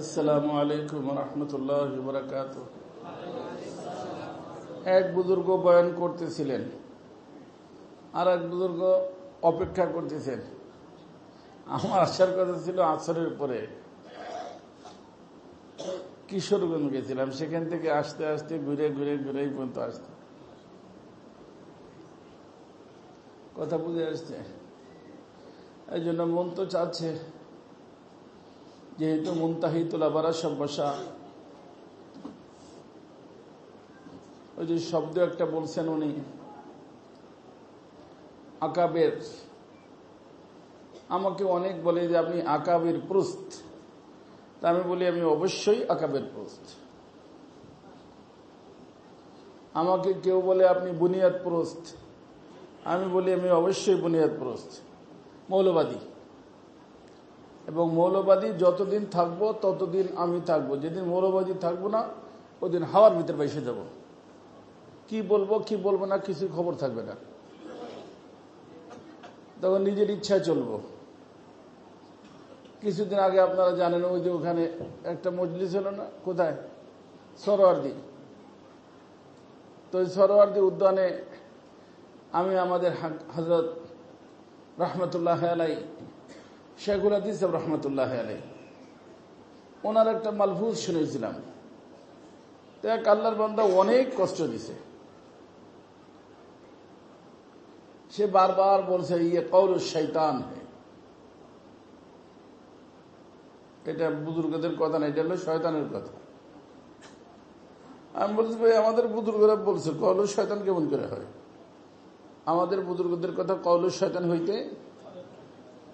আসসালামু আলাইকুম রহমতুল্লাহ বরকাত এক বুজুর্গ বয়ান করতেছিলেন আর এক বুজুর্গ অপেক্ষা করতেছেন। আমার আসার কথা ছিল আসরের পরে কিশোরগঞ্জ গেছিলাম, সেখান থেকে আসতে আসতে ঘুরে ঘুরে ঘুরে এই পর্যন্ত আসতে। কথা বুঝে আসছে। এই জন্য মন তো চাচ্ছে যেহেতু মুন্তাহিতুল আবারা সব বসা ওই যে শব্দ একটা বলছেন উনি। আকাবের। আমাকে অনেক বলে যে আপনি আকাবের প্রস্ত। তা আমি বলি, আমি অবশ্যই আকাবের প্রস্ত। আমাকে কেউ বলে আপনি বুনিয়াদ প্রস্ত। আমি বলি, আমি অবশ্যই বুনিয়াদ প্রস্ত। মৌলবাদী। এবং মৌলবাদী যতদিন থাকব, ততদিন আমি থাকব। যেদিন মৌলবাদী থাকব না, ওদিন হাওয়ার ভিতরে বেসে যাব। কি বলব কি বলব না কিছু খবর থাকবে না। তখন নিজের ইচ্ছায় চলবো। কিছুদিন আগে আপনারা জানেন, ওই যে ওখানে একটা মজলিস হলো না, কোথায়? সরোয়ার্দি। তো ওই সরোয়ার্দি উদ্যানে আমি আমাদের হজরত রহমতুল্লাহ আলাই শেখুল হাদিস রহমতুল্লাহ আলাই ওনার একটা মালফুজ শুনেছিলাম। তো এক আল্লাহর বান্দা অনেক কষ্ট দিছে। সে বারবার বলছে ইয়ে কৌর শৈতান এটা বুজুর্গদের কথা না, এটা হলো শয়তানের কথা। আমি বলছি, ভাই, আমাদের বুজুর্গরা বলছে কৌল শয়তান কেমন করে হয়? আমাদের বুজুর্গদের কথা কৌল শয়তান হইতে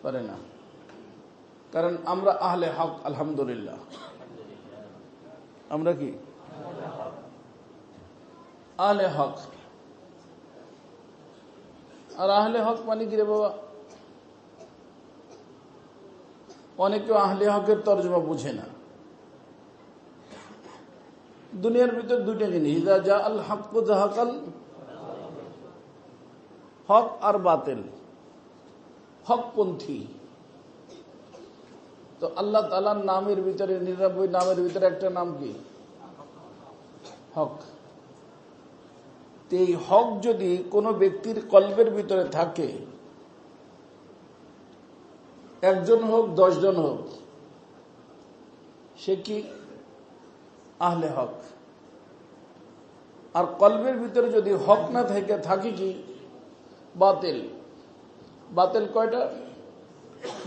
পারে না। কারণ আমরা আহলে হক, আলহামদুলিল্লাহ। আমরা কি? আহলে হক। আর আহলে হক মানে কি রে বাবা? অনেকে আহলে হকের তর্জমা বুঝে না। দুনিয়ার ভিতর দুইটা জিনিস যা আল হক জাহাকাল হক আর বাতিল। হকপন্থী তো আল্লাহ তালার নামের ভিতরে, নিরানব্বই নামের ভিতরে একটা নাম কি? হক। এই হক যদি কোনো ব্যক্তির কল্পের ভিতরে থাকে, একজন হোক, দশজন হোক, সে কি? আহলে হক। আর কল্পের ভিতরে যদি হক না থেকে, থাকে কি? বাতিল। বাতিল কয়টা?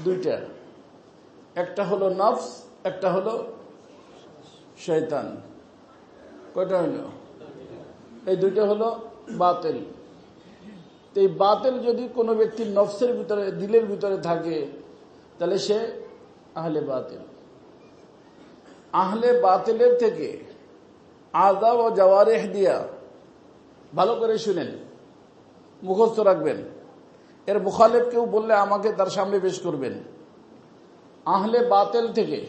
দুইটা। একটা হলো নফস, একটা হলো শৈতান কয়টা হইল? এই দুইটা হলো বাতিল। এই বাতিল যদি কোনো ব্যক্তির নফসের ভিতরে, দিলের ভিতরে থাকে, তাহলে সে আহলে বাতিল। আহলে বাতিলের থেকে আদা ও জওয়ারেহ দিয়া ভালো করে শুনেন, মুখস্থ রাখবেন। এর মুখালেব কেউ বললে আমাকে তার সামনে পেশ করবেন। আহলে বাতেল থেকে,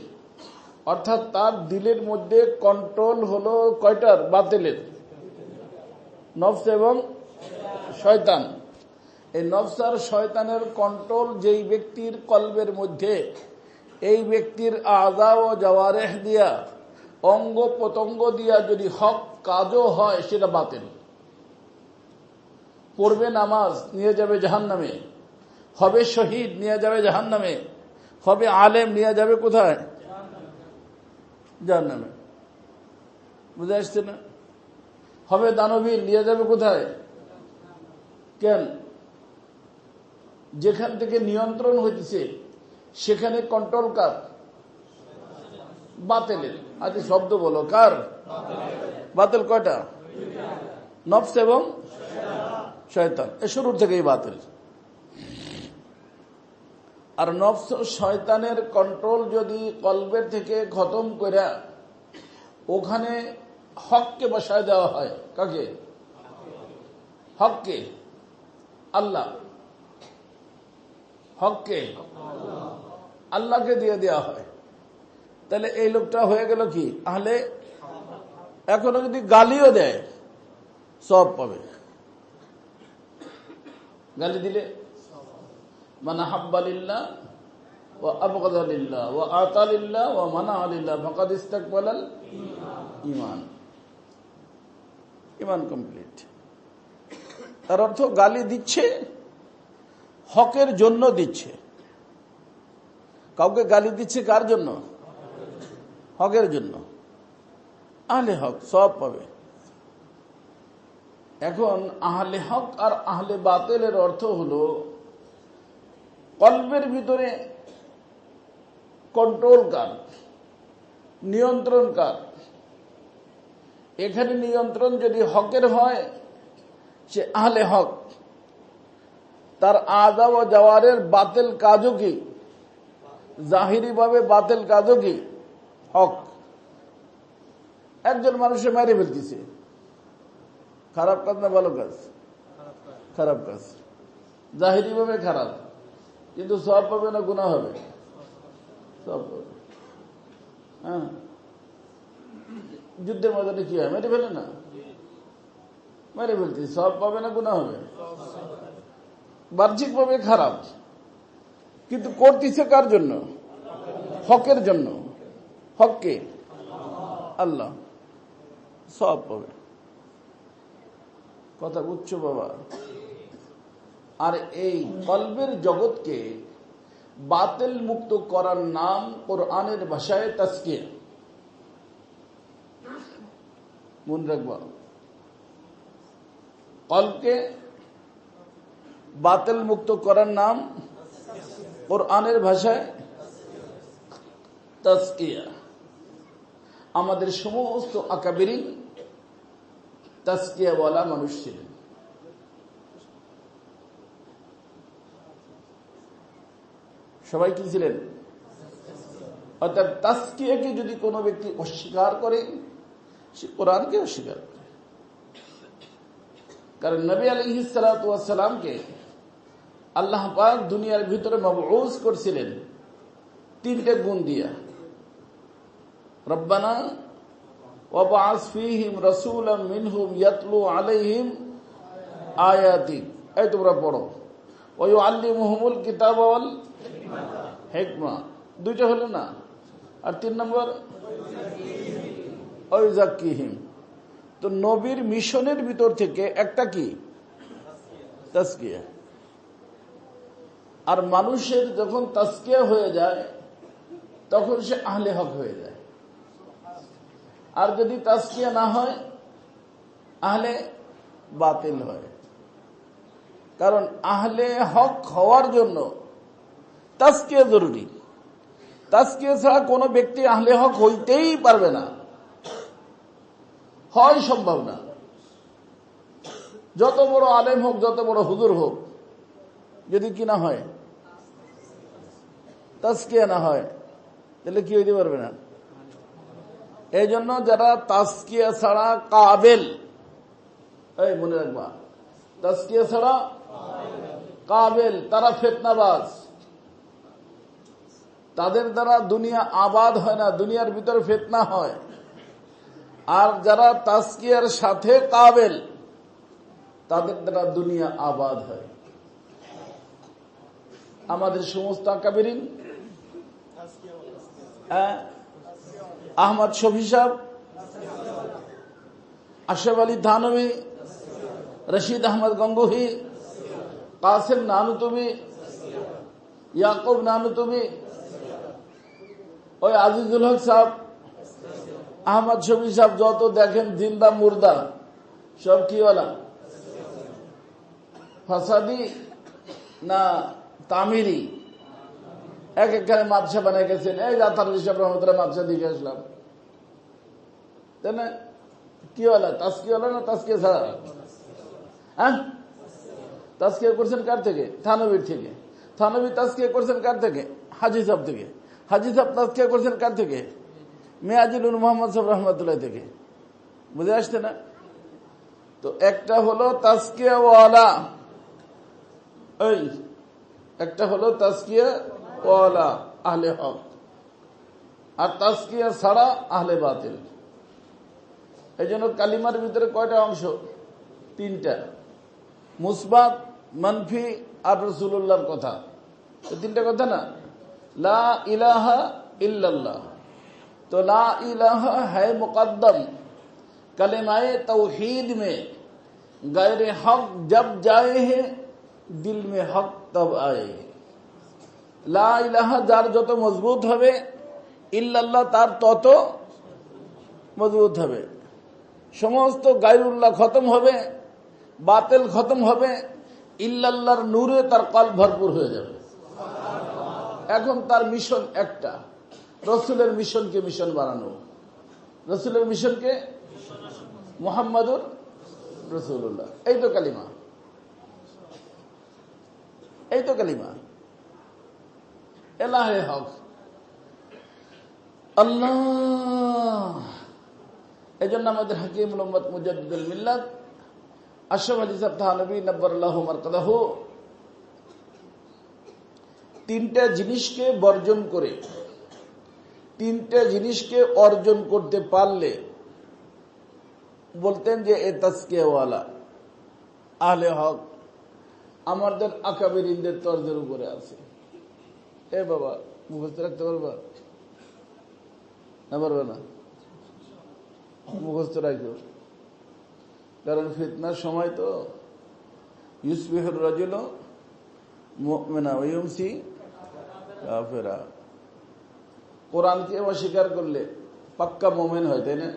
অর্থাৎ তার দিলের মধ্যে কন্ট্রোল হলো কয়টার? বাতেলের। নফস এবং শয়তান। এই নফস আর শয়তানের কন্ট্রোল যেই ব্যক্তির কল্বের মধ্যে, এই ব্যক্তির আজা ও জওয়ারেহ দিয়া, অঙ্গ প্রত্যঙ্গ দিয়া যদি হক কাজও হয়, সেটা বাতিল। পড়বে নামাজ, নিয়ে যাবে জাহান নামে হবে শহীদ, নিয়ে যাবে জাহান নামে হবে আলেম নিয়ে যাবে কোথায়? জাহান নামে বুঝে আসছে না? হবে দানবীর নিয়ে যাবে কোথায়? কেন? যেখান থেকে নিয়ন্ত্রণ হইতেছে, সেখানে কন্ট্রোল কার? বাতেলের। আজ শব্দ বলো, কার? বাতিল কয়টা? নফস এবং শয়তান। এ শুরুর থেকেই বাতিল। আর নফস শয়তানের কন্ট্রোল যদি কলবের থেকে খতম করে ওখানে হককে বসায় দেওয়া হয়, কাকে? হককে? আল্লাহ। হককে? আল্লাহকে দিয়ে দেওয়া হয়। তাহলে এই লোকটা হয়ে গেল কি? তাহলে এখনও যদি গালিও দেয় সব পাবে। গালি দিলে মানে মানা ইমান ইমান কমপ্লিট। তার অর্থ গালি দিচ্ছে, হকের জন্য দিচ্ছে। কাউকে গালি দিচ্ছে কার জন্য? হকের জন্য। আহলে হক সব পাবে। এখন আহলে হক আর আহলে বাতেলের অর্থ হলো কল্পের ভিতরে কন্ট্রোল কার নিয়ন্ত্রণ কার এখানে নিয়ন্ত্রণ যদি হকের হয়, সে আহলে হক। তার আজা ও জওয়ারের বাতিল কাজও কি? জাহিরি ভাবে বাতিল কাজও কি? হক। একজন মানুষে মেরে ফেলতেছে। খারাপ কাজ না ভালো কাজ? খারাপ কাজ। জাহিরি ভাবে খারাপ। কিন্তু সব পাবে না গুণা হবে? সব পাবে। হ্যাঁ। যুদ্ধের ময়দানে কি হয়? মেরে ফেলে না? মেরে ফেলতে। সব পাবে না গুণা হবে? বাহ্যিক ভাবে খারাপ। কিন্তু করতেছে কার জন্য? হকের জন্য। হককে আল্লাহ। সব পাবে। কথা উচ্চ বাবা। আর এই কল্পের জগৎকে বাতিল মুক্ত করার নাম কোরআনের ভাষায় তাস্কিয়া মনে রাখবা। কলকে বাতিল মুক্ত করার নাম কোরআনের ভাষায় তাস্কিয়া আমাদের সমস্ত আকাবেরি তাস্কিয়াওয়ালা মানুষ ছিলেন। সবাই কি ছিলেন অর্থাৎ তাস্কিয়াকে যদি কোনো ব্যক্তি অস্বীকার করে, সে কোরআনকে অস্বীকার করে। কারণ নবী আলহিসালামকে আল্লাহ পাক দুনিয়ার ভিতরে মবউজ করছিলেন। তিনটে গুণ দিয়া। রব্বানা ওয়াবাস ফিহিম রাসূলাম মিনহুম ইয়াতলু আলাইহিম আয়াতিক এই তোমরা পড়ো। ওই আল্লিমুহুমুল কিতাব হিকমা। দুইটা হলো না। আর তিন নম্বর ওই জাক্কিহিম তো নবীর মিশনের ভিতর থেকে একটা কি? তাস্কিয়া আর মানুষের যখন তাস্কিয়া হয়ে যায়, তখন সে আহলে হক হয়ে যায়। আর যদি তাস্কিয়া না হয়, আহলে বাতিল হয়। কারণ আহলে হক হওয়ার জন্য তাস্কিয়া জরুরি। তাস্কিয়া ছাড়া কোনো ব্যক্তি আহলে হক হইতেই পারবে না। হয় সম্ভব না। যত বড় আলেম হোক, যত বড় হুজুর হোক, যদি কি না হয়, তাস্কিয়া না হয়, তাহলে কি হইতে পারবে না? এই জন্য যারা তাস্কিয়া ছাড়া কাবেল, এই মনে রাখবা, তাস্কিয়া ছাড়া কাবেল, তারা ফেতনাবাজ। তাদের দ্বারা দুনিয়া আবাদ হয় না, দুনিয়ার ভিতরে ফেতনা হয়। আর যারা তাস্কিয়ার সাথে কাবেল, তাদের দ্বারা দুনিয়া আবাদ হয়। আমাদের সমস্ত আকাবেরিন? হ্যাঁ? আহমদ শফি সাহ আশরাফ আলী থানবী রশিদ আহমদ গঙ্গুহি? কাসিম নানুতুবি? ইয়াকুব নানুতুবি? ওই আজিজুল হক সাহেব, আহমদ শফি সাহেব যত দেখেন জিন্দা মুর্দা, সব কি বলা ফাসাদি না তামিরি? এক একখানে মাদশা বানিয়ে গেছেন। এই জাতার হিসাব রহমতুল্লাহ মাদশা দিকে আসলাম। তাই না? কি হলো তাস্কি হলো না তাস্কিয়া ছাড়া? হ্যাঁ? তাস্কিয়া করছেন কার থেকে? থানবীর থেকে। থানবী তাস্কিয়া করছেন কার থেকে? হাজি সাহেব থেকে। হাজি সাহেব তাস্কিয়া করছেন কার থেকে? মেয়াজিলুল মোহাম্মদ সাহেব রহমতুল্লাহ থেকে। বুঝে আসছে না? তো একটা হলো তাস্কিয়া ওয়ালা এই, একটা হলো তাস্কিয়া ওয়ালা আহলে হক। আর তাস্কিয়া ছাড়া আহলে বাতিল। এই জন্য কালিমার ভিতরে কয়টা অংশ? তিনটা। মুসবাত, মানফি আর রসুল্লাহর কথা। তিনটা কথা না? ला इलाहा इल्लल्लाह तो ला इलाहा है मुकद्दम कलेमाए तौहीद में गैर हक जब जाए हैं दिल में हक तब आए লা ইলাহা যার যত মজবুত হবে ইল্লাল্লাহ তার তত মজবুত হবে সমস্ত গায়রুল্লাহ খতম হবে বাতেল খতম হবে ইল্লাল্লাহর নূরে তার কল ভরপুর হয়ে যাবে এখন তার মিশন একটা। রসুলের মিশনকে মিশন বানানো। রসুলের মিশনকে মোহাম্মদুর রসুল্লাহ এই তো কালিমা। এই তো কালিমা। এলাহে হক। আল্লাহ। এই জন্য আমাদের হাকিম মোহাম্মদ মুজাদ্দুল মিল্লাত, আশরফ আলী সাহ নবী নব্বরুল্লাহ মারকাদাহ তিনটা জিনিসকে বর্জন করে, তিনটা জিনিসকে অর্জন করতে পারলে, বলতেন যে এ তাস্কিয়াওয়ালা আহলে হক, আমাদের আকাবের ইন্দের তর্জের উপরে আছে। এ বাবা, মুখস্থ রাখতে পারবা? না পারবে না? মুখস্থ রাখো। কারণ ফিতনার সময় তো, ইউসবিহর রাজুল মুমিনা ওয়ুমসি কাফেরা। কোরআনকে অস্বীকার করলে পাক্কা মোমেন হয়, তাই না?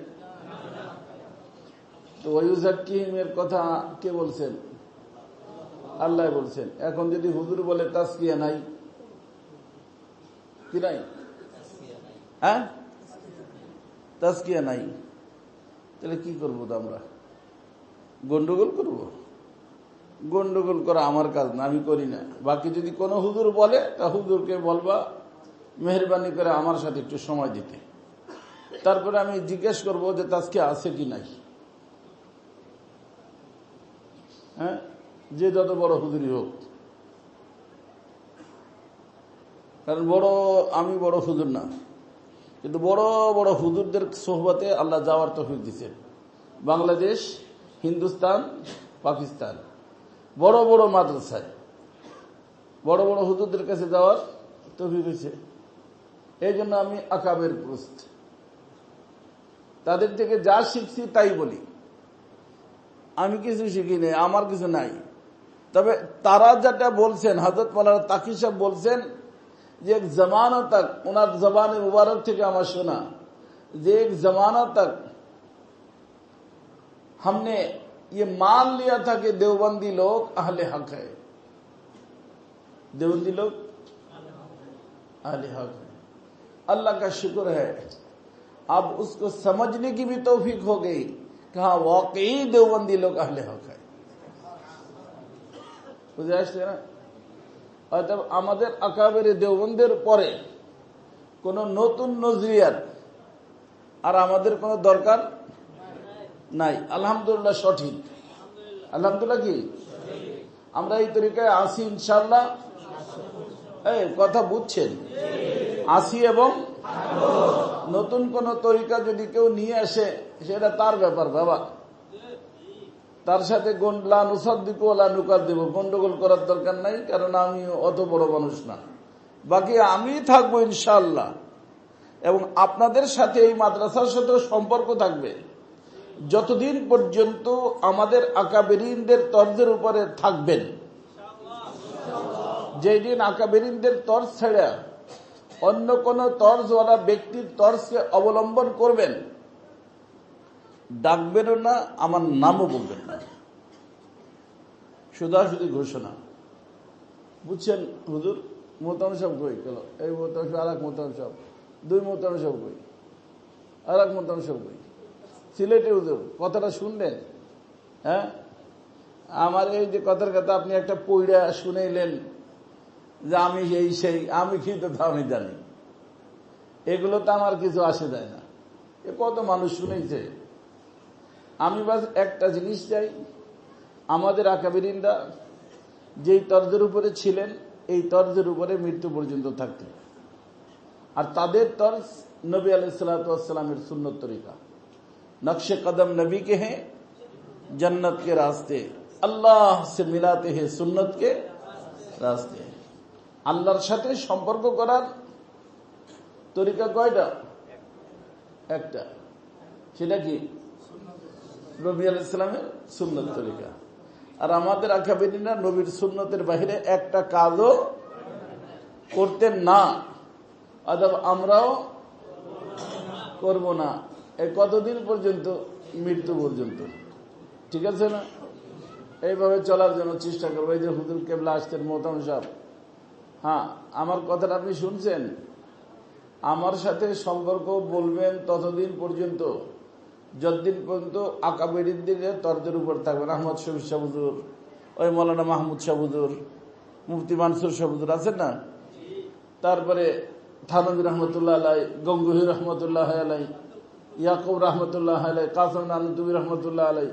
তো ওয়ুজাকিমের কথা কে বলছেন? আল্লাহ বলছেন। এখন যদি হুজুর বলে তাসকিয়া নাই, কি নাই? হ্যাঁ? তাস্কিয়া নাই। তাহলে কি করব তো আমরা? গন্ডগোল করব? গন্ডগোল করা আমার কাজ না, আমি করি না। বাকি যদি কোনো হুজুর বলে, তা হুজুরকে বলবা, মেহরবানি করে আমার সাথে একটু সময় দিতে। তারপরে আমি জিজ্ঞেস করব যে তাজকে আছে কি নাই। হ্যাঁ? যে যত বড় হুজুরি হোক। কারণ বড়, আমি বড় হুজুর না। কিন্তু বড় বড় হুজুরদের সোহবাতে আল্লাহ যাওয়ার তফিক দিচ্ছেন বাংলাদেশ, হিন্দুস্তান, পাকিস্তান। বড় বড় মাদ্রাসায় বড় বড় হুজুরদের কাছে যাওয়ার তফিক হয়েছে এই জন্য আমি আকাবের প্রস্ত তাদের থেকে যা শিখছি তাই বলি আমি কিছু শিখি নেই আমার কিছু নাই তবে তারা যেটা বলছেন হজরত মালার তাকি সাহেব বলছেন যে এক জমানা তক ওনার জবানে মুবারক থেকে আমার শোনা যে এক जमाना तक हमने ये मान लिया था कि देवबंदी लोग अहले हक है देवबंदी लोग अहले हक है अल्लाह का शुक्र है अब उसको समझने की भी तौफीक हो गई कि हाँ वाकई देवबंदी लोग अहले हक है বুঝে আসছে না অর্থাৎ আমাদের আকাবের দেওবন্দের পরে কোন নতুন নজরিয়ার আর আমাদের কোনো দরকার নাই। আলহামদুলিল্লাহ সঠিক। আলহামদুলিল্লাহ কি? আমরা এই তরিকায় আসি ইনশাল্লাহ কথা বুঝছেন? আসি এবং নতুন কোন তরিকা যদি কেউ নিয়ে আসে, সেটা তার ব্যাপার বাবা। তার সাথে দেব গন্ডগোল করার দরকার নাই, কারণ আমি অত বড় মানুষ না। বাকি আমি থাকব ইনশাল্লাহ এবং আপনাদের সাথে এই মাদ্রাসার সাথে সম্পর্ক থাকবে। যতদিন পর্যন্ত আমাদের আকাবেরিনদের তর্জের উপরে থাকবেন যেদিন আকাবেরিনদের তর্জ ছেড়ে অন্য কোন তর্জওয়ালা ব্যক্তির তর্জকে অবলম্বন করবেন, ডাকবেনও না, আমার নামও বলবেন না। সুদাসুদি ঘোষণা। বুঝছেন হুজুর? মোতাম সব কই? গেল এই মোতাম সব আর এক মোতাম সব দুই মোতাম সব কই? আর এক মোতাম সব কই? সিলেটে হুজুর, কথাটা শুনলেন? হ্যাঁ? আমার এই যে কথার কথা আপনি একটা পইড়া শুনেলেন যে আমি এই সেই, আমি কি তো আমি জানি। এগুলো তো আমার কিছু আসে যায় না। এ কত মানুষ শুনেছে আমি বাস একটা জিনিস চাই। আমাদের আকাবিরিনরা যেই তর্জের উপরে ছিলেন, এই তর্জের উপরে মৃত্যু পর্যন্ত থাকতেন। আর তাদের তর্জ নবী আলাইসালামের সুন্নত তরিকা। নকশে কদম नबी के हैं जन्नत के रास्ते अल्लाह से मिलाते हैं सुन्नत के रास्ते আল্লাহর সাথে সম্পর্ক করার তরিকা কয়টা একটা সেটা কি নবী আল ইসলামের সুন্নত তরিকা আর আমাদের আকাবিনা নবীর সুন্নতের বাহিরে একটা কাজও করতেন না অথব আমরাও করব না এই কতদিন পর্যন্ত? মৃত্যু পর্যন্ত। ঠিক আছে না? এইভাবে চলার জন্য চেষ্টা করব। এই যে হুদুর কেবলা আসতেন মোতাম সাহেব। হ্যাঁ আমার কথাটা আপনি শুনছেন? আমার সাথে সম্পর্ক বলবেন ততদিন পর্যন্ত। যতদিন পর্যন্ত আকাবেরির দিকে তর্জের উপর থাকবেন। আহমদ শফির শাহুদুর ওই মৌলানা মাহমুদ শাহুদুর মুফতি মানসুর শাহুদুর আছেন না? তারপরে থানবী রহমতুল্লাহ আলাই, গঙ্গুহি রহমতুল্লাহ আলাই ইয়াকুব রহমতুল্লাহ আলাই কাসম আনন্দবী রহমতুল্লাহ আলাই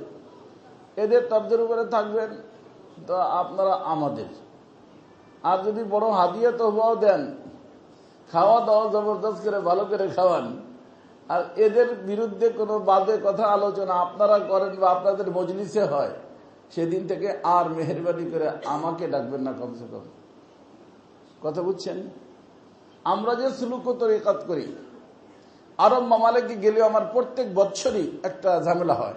এদের তর্জের উপরে থাকবেন তো আপনারা আমাদের। আর যদি বড় হাদিয়া তোহবাও দেন, খাওয়া দাওয়া জবরদস্ত করে, ভালো করে খাওয়ান, আর এদের বিরুদ্ধে কোনো বাদে কথা আলোচনা আপনারা করেন বা আপনাদের মজলিসে হয়, সেদিন থেকে আর মেহরবানি করে আমাকে ডাকবেন না কমসে কম। কথা বুঝছেন? আমরা যে সুলুক তরিকাত করি আরব মামালেকে গেলেও আমার প্রত্যেক বছরই একটা ঝামেলা হয়।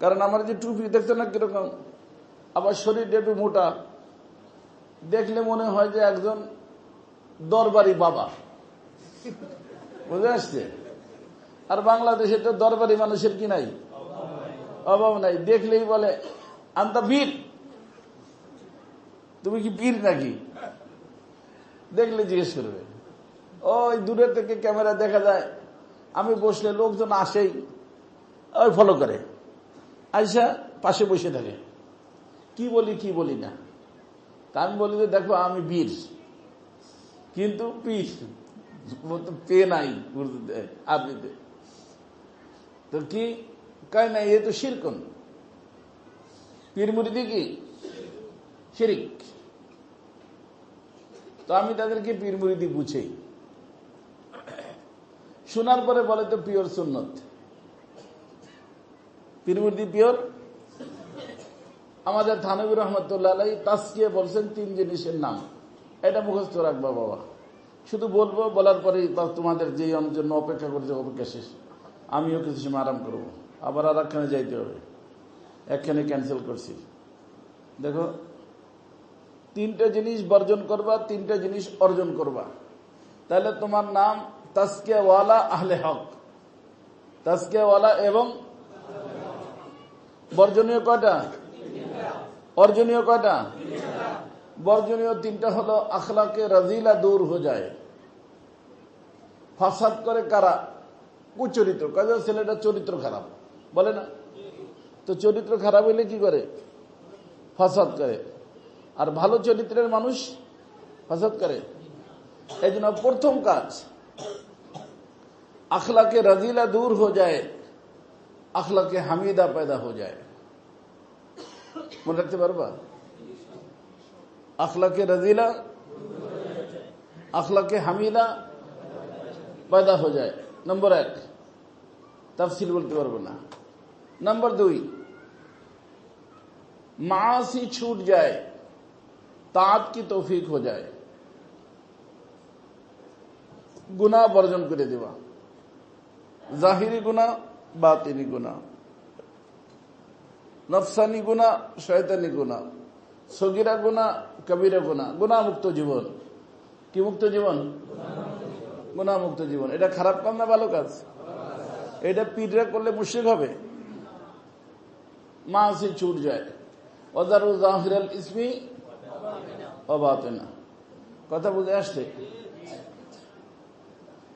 কারণ আমার যে টুপি দেখছে না কীরকম? আবার শরীরটা একটু মোটা। দেখলে মনে হয় যে একজন দরবারি বাবা। বুঝে আসছে? আর বাংলাদেশে তো দরবারি মানুষের কি নাই? অভাব নাই। দেখলেই বলে আন্তা বীর। তুমি কি বীর নাকি? দেখলে জিজ্ঞেস করবে। ওই দূরে থেকে ক্যামেরা দেখা যায়। আমি বসলে লোকজন আসেই, ওই ফলো করে। আইসা পাশে বসে থাকে। কি বলি কি বলি না। তা আমি বলি যে, দেখো, আমি বীর। কিন্তু পীর। পে নাই আরবিতে। তো কি? কয় না, এ তো শিরকন। পীর মুরিদি কি? শিরিক। তো আমি তাদেরকে পীর মুরিদি বুঝেই শোনার পরে বলে তো পিওর সুন্নত। পীর পিওর? আমাদের থানবী রহমতুল্লাহ আলাই তাস্কিয়ে বলছেন তিন জিনিসের নাম। এটা মুখস্থ রাখবা বাবা। শুধু বলব, বলার পরেই তোমাদের যে জন্য অপেক্ষা করছে, অপেক্ষা শেষ। আমিও কিছু সময় আরাম করব। আবার আর একখানে যাইতে হবে। একখানে ক্যান্সেল করছি। দেখো, তিনটা জিনিস বর্জন করবা, তিনটা জিনিস অর্জন করবা। তাহলে তোমার নাম তাস্কিয়াওয়ালা আহলে হক। তাস্কিয়াওয়ালা এবং বর্জনীয় কয়টা? অর্জনীয় কয়টা? বর্জনীয় তিনটা হলো আখলাকে রাজিলা দূর হয়ে যায়। ফাসাদ করে কারা? কুচরিত্র। কাজে ছেলেটা চরিত্র খারাপ। বলে না? তো চরিত্র খারাপ হইলে কি করে? ফাসাদ করে। আর ভালো চরিত্রের মানুষ ফাসাদ করে। এই প্রথম কাজ اخلاق رضیلہ دور ہو جائے، اخلاق حمیدہ پیدا ہو جائے۔ مرتب بربا اخلاق رضیلہ اخلاق حمیدہ پیدا ہو جائے۔ نمبر ایک، تفصیل بولتے بربنا نمبر دوئی معاشی چھوٹ جائے تعت کی توفیق ہو جائے۔ گناہ برجن کرے دیوا۔ জাহিরি গুনা বাতিনি গুনা নফসানি গুনা শয়তানি গুণা সগিরা গুনা কবিরা গুনা গুনা মুক্ত জীবন। কি মুক্ত জীবন? গুনা মুক্ত জীবন। এটা খারাপ কাম না ভালো কাজ? এটা পিঠরা করলে মুশিক হবে। মা সে ছুট যায়। অদারু জাহিরাল ইসমি অবাতে কথা বুঝে আসছে?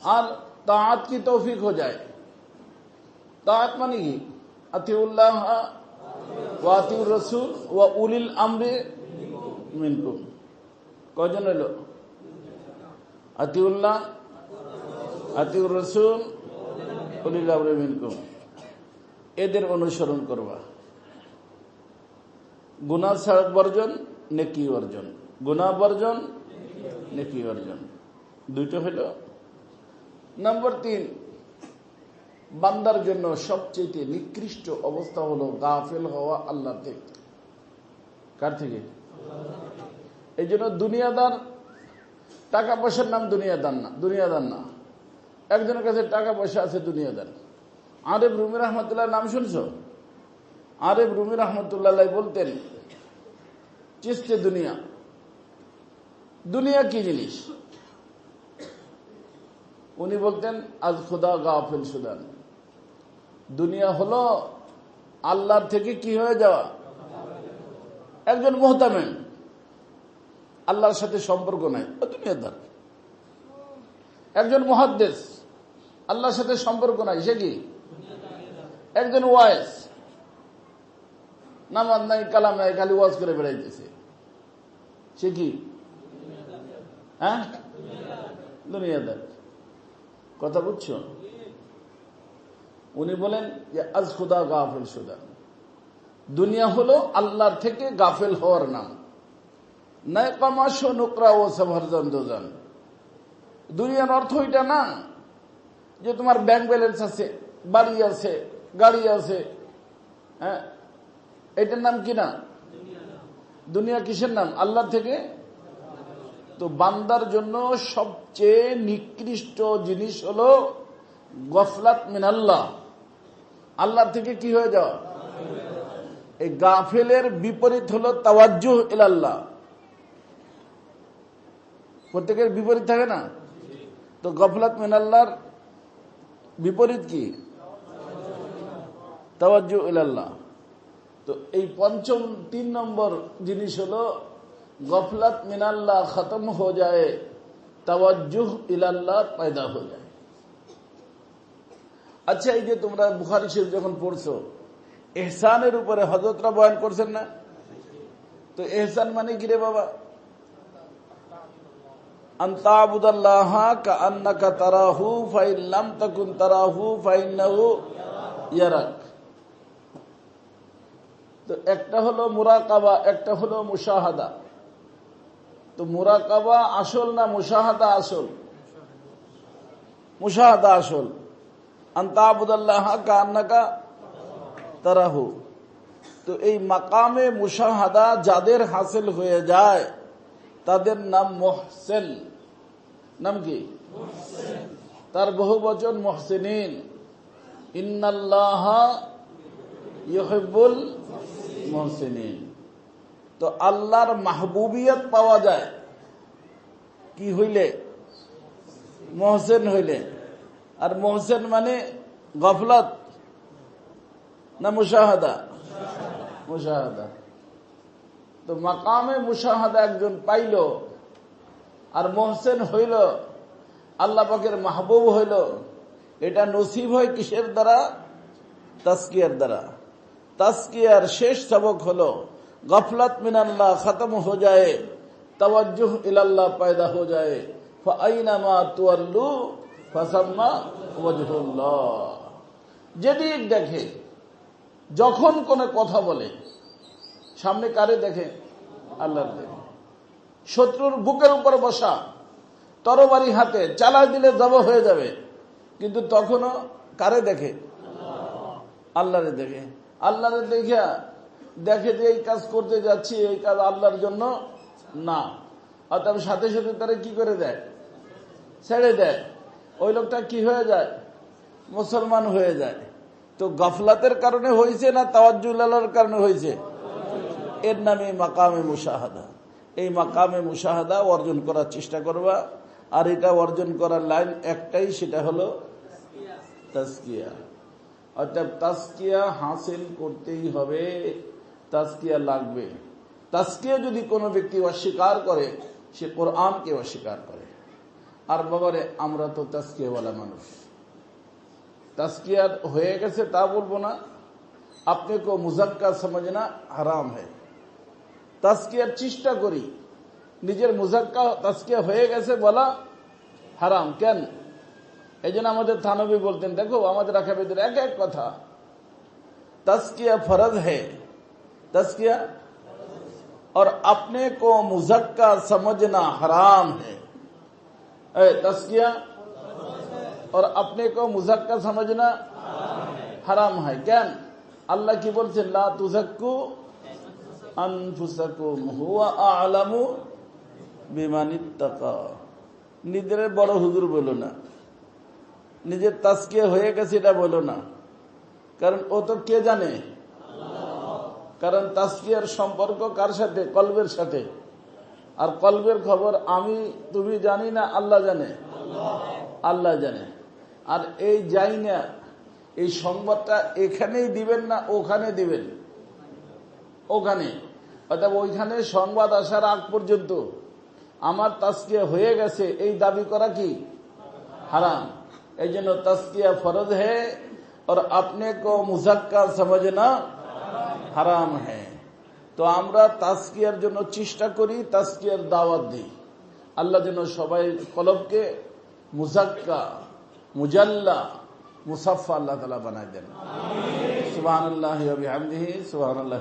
আর তাঁত কি তৌফিক হয়ে যায়? তাঁত মানে কি? আতিউল্লাহ ওয়াতিউর রসুল ওয়া উলিল আমরে মিনকুম। কজন এলো আতিউল্লাহ আতিউর রসুল উলিল আমরে মিনকুম। এদের অনুসরণ করবা। গুনা ছাড় বর্জন, নেকি অর্জন গুনা বর্জন, নেকি অর্জন দুইটা হইল নম্বর তিন, বান্দার জন্য সবচেয়ে নিকৃষ্ট অবস্থা হলো গাফেল হওয়া আল্লাহ থেকে কার থেকে? এই জন্য দুনিয়াদার টাকা পয়সার নাম দুনিয়াদার না দুনিয়াদার না। একজনের কাছে টাকা পয়সা আছে, দুনিয়াদার। আরেফ রুমি রহমতুল্লাহ নাম শুনছো? আরেফ রুমি রহমতুল্লাহ বলতেন, চিস্তে দুনিয়া। দুনিয়া কি জিনিস? উনি বলতেন, আজ খুদা গাফিল সুদান। দুনিয়া হলো আল্লাহর থেকে কি হয়ে যাওয়া? একজন মোহতামেন আল্লাহর সাথে সম্পর্ক নাই, ও দুনিয়াদার একজন মহাদ্দেশ আল্লাহর সাথে সম্পর্ক নাই, সে কি? একজন ওয়াইস। নামাজ নাই, কালাম নাই, খালি ওয়াজ করে বেড়াইতেছে। সে কি? হ্যাঁ? দুনিয়াদার কথা বুঝছ? উনি বলেন যে আজ খুদা গাফেল সুদা। দুনিয়া হলো আল্লাহর থেকে গাফেল হওয়ার নাম। দুনিয়ার অর্থ এটা না যে তোমার ব্যাংক ব্যালেন্স আছে, বাড়ি আছে, গাড়ি আছে হ্যাঁ? এটার নাম কি না? দুনিয়া কিসের নাম? আল্লাহ থেকে তো বান্দার জন্য সবচেয়ে নিকৃষ্ট জিনিস হল গফলাত মিন আল্লাহ থেকে কি হয়ে যাওয়া? এই গাফেলের বিপরীত হলো তাওয়াজ্জু ইলাল্লাহ। প্রত্যেকের বিপরীত থাকে না? তো গফলাত মিনাল্লাহর বিপরীত কি? তাওয়াজ্জু ইলাল্লাহ। তো এই পঞ্চম, তিন নম্বর জিনিস হলো গফলাত মিনাল্লাহ খতম হো যায়, তাওয়াজ্জুহ ইলাল্লাহ পয়দা হয়ে যায়। আচ্ছা এই যে তোমরা বুখারি শরীফ যখন পড়ছো, এহসানের উপরে হজরতরা বয়ান করছেন না? তো এহসান মানে কি রে বাবা? আন্তাবুদাল্লাহ কান্নাকা তারাহু ফাইল্লাম তাকুন তারাহু ফাইন্নাহু ইয়ারাক। তো একটা হলো মুরাকাবা, একটা হলো মুশাহাদা। তো মুরাকাবা আসল না মুশাহাদা আসল? মুশাহাদা আসল। আন্তাবুদাল্লাহ কান্নাকা তারাহু। তো এই মাকামে মুশাহাদা যাদের হাসিল হয়ে যায়, তাদের নাম মোহসেন। নাম কি? তার বহু বচন মোহসেনিন। ইন্নাল্লাহ ইহেবুল মোহসেনিন। তো আল্লাহর মাহবুবিয়ত পাওয়া যায়। কি হইলে? মোহসেন হইলে। আর মোহসেন মানে গফলত না মুশাহাদা? মুশাহাদা। তো মাকামে মুশাহাদা একজন পাইল আর মোহসেন হইল, আল্লাহ পাকের মাহবুব হইল। এটা নসিব হয় কিসের দ্বারা? তাস্কিয়ার দ্বারা। তাস্কিয়ার শেষ সবক হলো গফলত মিনাল্লাহ, খতম হো যায়, তওয়াজ্জুহ ইলাল্লাহ পয়দা হো যায়। ফাইনামা তুয়াল্লু ফাসাম্মা ওয়াজহুল্লাহ। যেদিক দেখে, যখন কোনো কথা বলে, সামনে কারে দেখে? আল্লাহর দেখে। শত্রুর বুকের উপর বসা, তরবারি হাতে চালা দিলে জব হয়ে যাবে, কিন্তু তখনও কারে দেখে? আল্লাহরে দেখে। আল্লাহরে দেখে দেখে যে এই কাজ করতে যাচ্ছি, এই কাজ আল্লাহর জন্য, না। অর্থাৎ সাথে সাথে তারা কি করে দেয়? ছেড়ে দেয়। ওই লোকটা কি হয়ে যায়? মুসলমান হয়ে যায়। তো গফলাতের কারণে হয়েছে না তাওয়াজুল্লাহর কারণে হয়েছে? এর নামে মাকামে মুশাহাদা। এই মাকামে মুশাহাদা অর্জন করার চেষ্টা করবা। আর এটা অর্জন করার লাইন একটাই, সেটা হলো তাস্কিয়া অর্থাৎ তাস্কিয়া হাসিল করতেই হবে। তাস্কিয়া লাগবে। তাস্কিয়া যদি কোনো ব্যক্তি অস্বীকার করে, সে কোরআনকে অস্বীকার করে। আর বাবারে, আমরা তো তাস্কিয়াওয়ালা মানুষ। তাস্কিয়ার হয়ে গেছে, তা বলব না। আপনি কো মুজাক্কা সমঝনা হারাম হ্যাঁ। তাস্কিয়ার চেষ্টা করি। নিজের মুজাক্কা তাস্কিয়া হয়ে গেছে বলা হারাম। কেন? এই জন্য আমাদের থানবী বলতেন, দেখো, আমাদের রাখা ভিতরে এক এক কথা তাস্কিয়া ফরজ হ্যাঁ। तस्किया और अपने को मुजक्का समझना हराम है ए, तस्किया और अपने को मुजक्का समझना हराम है क्या अल्लाह की बोल से ला तुजक्कू अनफुसकुम हुआ आलमु बिमानित तका নিজের বড় হুজুর বলো না নিজের তাস্কিয়া হয়ে গেছে এটা বলো না কারণ ও তো কে জানে কারণ তাস্কিয়ার সম্পর্ক কার সাথে কলবের সাথে আর কলবের খবর আমি তুমি জানি না আল্লাহ জানে আল্লাহ জানে আর এই যাই না এই সংবাদটা এখানেই দিবেন না ওখানে দিবেন ওখানে অর্থাৎ ওইখানে সংবাদ আসার আগ পর্যন্ত আমার তাস্কিয়া হয়ে গেছে এই দাবি করা কি হারাম এই জন্য तस्किया फर्ज है और अपने को मुजक्कर समझना হারাম হ্যাঁ। তো আমরা তাস্কিয়ার জন্য চেষ্টা করি তাস্কিয়ার দাওয়াত দিই। আল্লাহ যেন সবাই কলবকে মুজাক্কা, মুজাল্লা মুসাফা আল্লাহ তালা বানাই দেন। সুবাহ আল্লাহ সুবাহ আল্লাহ